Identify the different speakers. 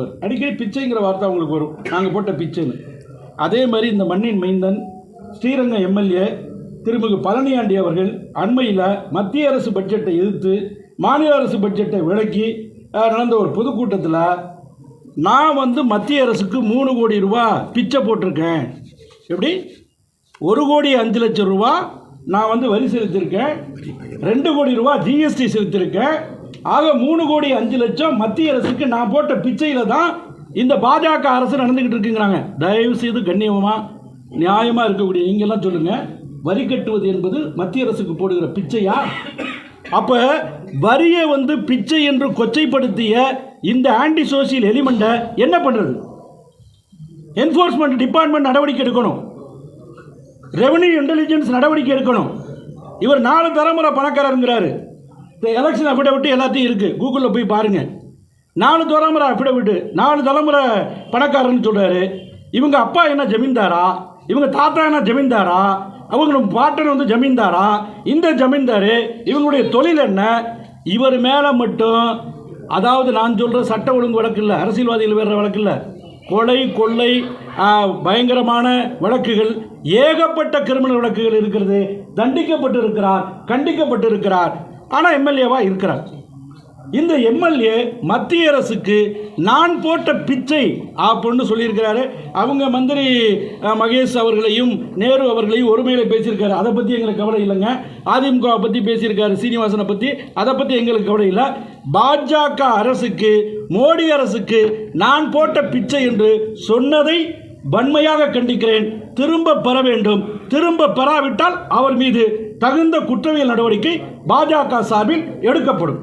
Speaker 1: அடிக்கடி பிச்சைங்கிற வார்த்தை உங்களுக்கு வரும். நாங்கள் போட்ட பிச்சைன்னு. அதே மாதிரி இந்த மண்ணின் மைந்தன் ஸ்ரீரங்கம் எம்எல்ஏ திருமிகு பழனியாண்டி அவர்கள் அண்மையில் மத்திய அரசு பட்ஜெட்டை எதிர்த்து மாநில அரசு பட்ஜெட்டை விலக்கி நடந்த ஒரு பொதுக்கூட்டத்தில் நான் வந்து மத்திய அரசுக்கு மூணு கோடி ரூபா பிச்சை போட்டிருக்கேன். எப்படி? ஒரு கோடி அஞ்சு லட்சம் ரூபா நான் வந்து வரி செலுத்தியிருக்கேன் ரெண்டு கோடி ரூபா ஜிஎஸ்டி செலுத்தியிருக்கேன் ஆக மூணு கோடி அஞ்சு லட்சம் மத்திய அரசுக்கு நான் போட்ட பிச்சையில் தான் இந்த பாஜக அரசு நடந்துக்கிட்டு இருக்குங்கிறாங்க. தயவு செய்து கண்ணியமாக நியாயமாக இருக்கக்கூடிய நீங்கள்லாம் சொல்லுங்கள் வரி கட்டுவது என்பது மத்திய அரசுக்கு போடுகிற பிச்சையா? அப்போ வரியை வந்து பிச்சை என்று கொச்சைப்படுத்திய இந்த ஆன்டி சோசியல் எலிமெண்ட்டை என்ன பண்ணுறது என்ஃபோர்ஸ்மெண்ட் டிபார்ட்மெண்ட் நடவடிக்கை எடுக்கணும். ரெவன்யூ இன்டெலிஜென்ஸ் நடவடிக்கை எடுக்கணும். இவர் நாலு தலைமுறை பணக்காரருங்கிறாரு. இந்த எலெக்ஷன் அஃபிடவிட்டு எல்லாத்தையும் இருக்குது கூகுளில் போய் பாருங்கள் நாலு தலைமுறை அஃபிடவிட்டு நாலு தலைமுறை பணக்காரன்னு சொல்கிறாரு இவங்க அப்பா என்ன ஜமீன்தாரா? இவங்க தாத்தா என்ன ஜமீன்தாரா? அவங்க பாட்டன் வந்து ஜமீன்தாரா? இந்த ஜமீன்தார் இவங்களுடைய தொழில் என்ன? இவர் மேலே மட்டும் அதாவது நான் சொல்கிற சட்ட ஒழுங்கு வழக்கு இல்லை அரசியல்வாதிகள் வேற வழக்கு இல்லை. கொலை கொள்ளை பயங்கரமான வழக்குகள் ஏகப்பட்ட கிரிமினல் வழக்குகள் இருக்கிறது. தண்டிக்கப்பட்டு இருக்கிறார் கண்டிக்கப்பட்டு இருக்கிறார் ஆனால் எம்எல்ஏவாக இருக்கிறார். இந்த எம்எல்ஏ மத்திய அரசுக்கு நான் போட்ட பிச்சை அப்படின்னு சொல்லியிருக்கிறாரு. அவங்க மந்திரி மகேஷ் அவர்களையும் நேரு அவர்களையும் ஒருமையில் பேசியிருக்காரு. அதை பற்றி எங்களுக்கு கவலை இல்லைங்க. அதிமுகவை பற்றி பேசியிருக்காரு சீனிவாசனை பற்றி அதை பற்றி எங்களுக்கு கவலை இல்லை. பாஜக அரசுக்கு மோடி அரசுக்கு நான் போட்ட பிச்சை என்று சொன்னதை வன்மையாக கண்டிக்கிறேன். திரும்ப பெற வேண்டும். திரும்ப பெறாவிட்டால் அவர் மீது தகுந்த குற்றவியல் நடவடிக்கை பாஜக சார்பில் எடுக்கப்படும்.